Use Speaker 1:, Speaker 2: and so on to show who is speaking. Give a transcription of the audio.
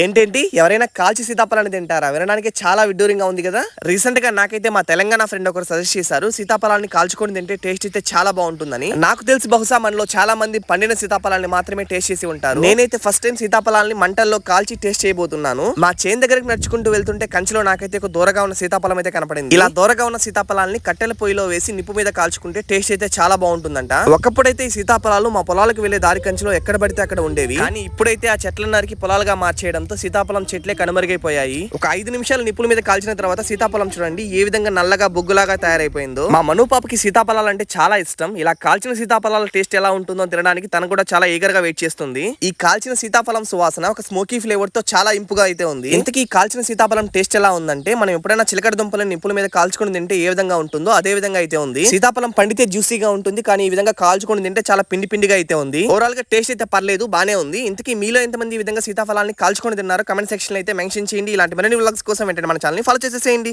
Speaker 1: ఏంటేంటి? ఎవరైనా కాల్చి సీతాఫలాన్ని తింటారా? వినడానికి చాలా విడ్డూరంగా ఉంది కదా? రీసెంట్గా నాకైతే మా తెలంగాణ ఫ్రెండ్ ఒకరు సజెస్ట్ చేశారు సీతాఫలాన్ని కాల్చుకొని తింటే టేస్ట్ అయితే చాలా బాగుంటుందని. నాకు తెలిసి బహుశా మనలో చాలా మంది పండిన సీతాఫలాన్ని మాత్రమే టేస్ట్ చేసి ఉంటారు. నేనైతే ఫస్ట్ టైం సీతాఫలాన్ని మంటల్లో కాల్చి టేస్ట్ చేయబోతున్నాను. మా చేన్ దగ్గరికి నడుచుకుంటూ వెళ్తుంటే కంచిలో నాకైతే ఒక దూరగా ఉన్న సీతాఫలం అయితే కనపడింది. ఇలా దూరగా ఉన్న సీతాఫలాన్ని కట్టెల పొయ్యిలో వేసి నిప్పు మీద కాల్చుకుంటే టేస్ట్ అయితే చాలా బాగుంటుందంట. ఒకప్పుడైతే ఈ సీతాఫలాలు మా పొలాలకు వెళ్ళే దారి కంచిలో ఎక్కడ పడితే అక్కడ ఉండేవి. కానీ ఇప్పుడైతే ఆ చెట్ల నరికి పొలాలుగా మార్చేయడం మార్చేయడంతో సీతాఫలం చెట్లే కనుమరుగైపోయాయి. ఒక ఐదు నిమిషాలు నిప్పుల మీద కాల్చిన తర్వాత సీతాఫలం చూడండి ఏ విధంగా నల్లగా బొగ్గులాగా తయారైపోయిందో. మా మను పాపకి సీతాఫలాలు అంటే చాలా ఇష్టం. ఇలా కాల్చిన సీతాఫలాల టేస్ట్ ఎలా ఉంటుందో తినడానికి తను కూడా చాలా ఈగర్గా వెయిట్ చేస్తుంది. ఈ కాల్చిన సీతాఫలం సువాసన ఒక స్మోకీ ఫ్లేవర్తో చాలా ఇంపుగా అయితే ఉంది. ఇంతకీ కాల్చిన సీతాఫలం టేస్ట్ ఎలా ఉందంటే మనం ఎప్పుడైనా చిలకడ దుంపలను నిప్పుల మీద కాల్చుకొని తింటే ఏ విధంగా ఉంటుందో అదే విధంగా అయితే ఉంది. సీతాఫలం పండితే జ్యూసీగా ఉంటుంది కానీ ఈ విధంగా కాల్చుకొని తింటే చాలా పిండి పిండిగా అయితే ఉంది. ఓవరాల్గా టేస్ట్ అయితే పర్లేదు బానే ఉంది. ఇంతకీ మీలో ఎంతమంది ఈ విధంగా సీతాఫలాన్ని కాల్చుకొని తిన్నారో. కమెంట్ సెక్షన్లో అయితే మెన్షన్ చేయండి. ఇలాంటి మరిన్ని వ్లాగ్స్ కోసం వెంటనే మన ఛానల్ని ఫాలో చేసేసేయండి.